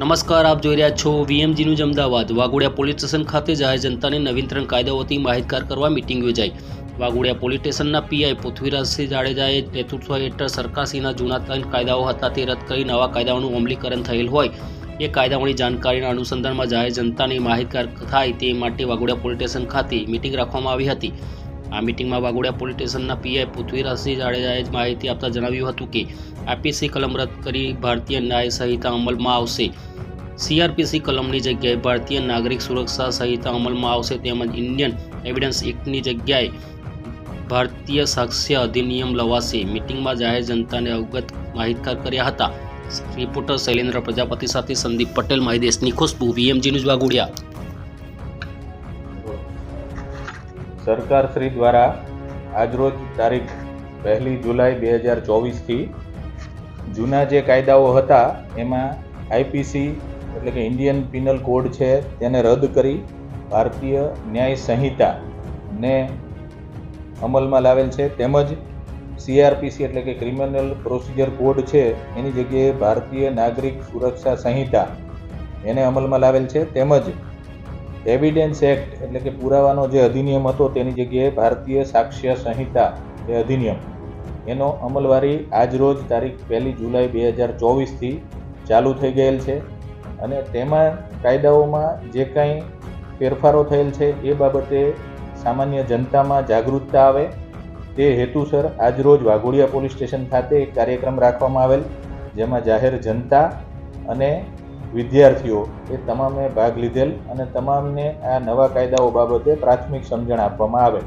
નમસ્કાર, આપ જોઈ રહ્યા છો વીએમજીનું જ અમદાવાદ. વાઘોડિયા પોલીસ સ્ટેશન ખાતે જાહેર જનતાને નવીનતરણ કાયદાઓથી માહિતગાર કરવા મિટિંગ યોજાઈ. વાઘોડિયા પોલીસ સ્ટેશનના પીઆઈ પૃથ્વીરાજસિંહ જાડેજાએ નેતૃત્વ હેઠળ સરકારશ્રીના જૂના ત્રણ કાયદાઓ હતા તે રદ કરી નવા કાયદાઓનું અમલીકરણ થયેલ હોય. એ કાયદાઓની જાણકારીના અનુસંધાનમાં જાહેર જનતાને માહિતગાર થાય તે માટે વાઘોડિયા પોલીસ સ્ટેશન ખાતે મિટિંગ રાખવામાં આવી હતી. આ મિટિંગમાં વાઘોડિયા પોલીસ સ્ટેશનના પીઆઈ પૃથ્વીરાજસિંહ જાડેજાએ માહિતી આપતા જણાવ્યું હતું કે આઈપીસી કલમ રદ કરી ભારતીય ન્યાય સંહિતા અમલમાં આવશે. સીઆરપીસી કલમની જગ્યાએ ભારતીય નાગરિક સુરક્ષા સંહિતા અમલમાં આવશે તેમજ ઇન્ડિયન એવિડન્સ એક્ટની જગ્યાએ ભારતીય સાક્ષ્ય અધિનિયમ લવાશે. મિટિંગમાં જાહેર જનતાને અવગત માહિતગાર કર્યા હતા. રિપોર્ટર શૈલેન્દ્ર પ્રજાપતિ સાથે સંદીપ પટેલ મારી દેશની ખુશ્બુ વીએમજી ન્યૂઝ સરકાર શ્રી દ્વારા આજરોજ તારીખ પહેલી જુલાઈ બે હજાર ચોવીસથી જૂના જે કાયદાઓ હતા, એમાં આઈપીસી એટલે કે ઇન્ડિયન પિનલ કોડ છે, તેને રદ કરી ભારતીય ન્યાય સંહિતા ને અમલમાં લાવેલ છે. તેમજ સીઆરપીસી એટલે કે ક્રિમિનલ પ્રોસિજર કોડ છે, એની જગ્યાએ ભારતીય નાગરિક સુરક્ષા સંહિતા એને અમલમાં લાવેલ છે. તેમજ એવિડન્સ એક્ટ એટલે કે પુરાવાનો જે અધિનિયમ હતો, તેની જગ્યાએ ભારતીય સાક્ષ્ય સંહિતા એ અધિનિયમ. એનો અમલવારી આજરોજ તારીખ પહેલી જુલાઈ બે હજાર ચોવીસથી ચાલુ થઈ ગયેલ છે. અને તેમાં કાયદાઓમાં જે કાંઈ ફેરફારો થયેલ છે એ બાબતે સામાન્ય જનતામાં જાગૃતતા આવે. તે હેતુસર આજરોજ વાઘોડિયા પોલીસ સ્ટેશન ખાતે એક કાર્યક્રમ રાખવામાં આવેલ, જેમાં જાહેર જનતા અને વિદ્યાર્થીઓ એ તમામે ભાગ લીધેલ અને તમામને આ નવા કાયદાઓ બાબતે પ્રાથમિક સમજણ આપવામાં આવેલ.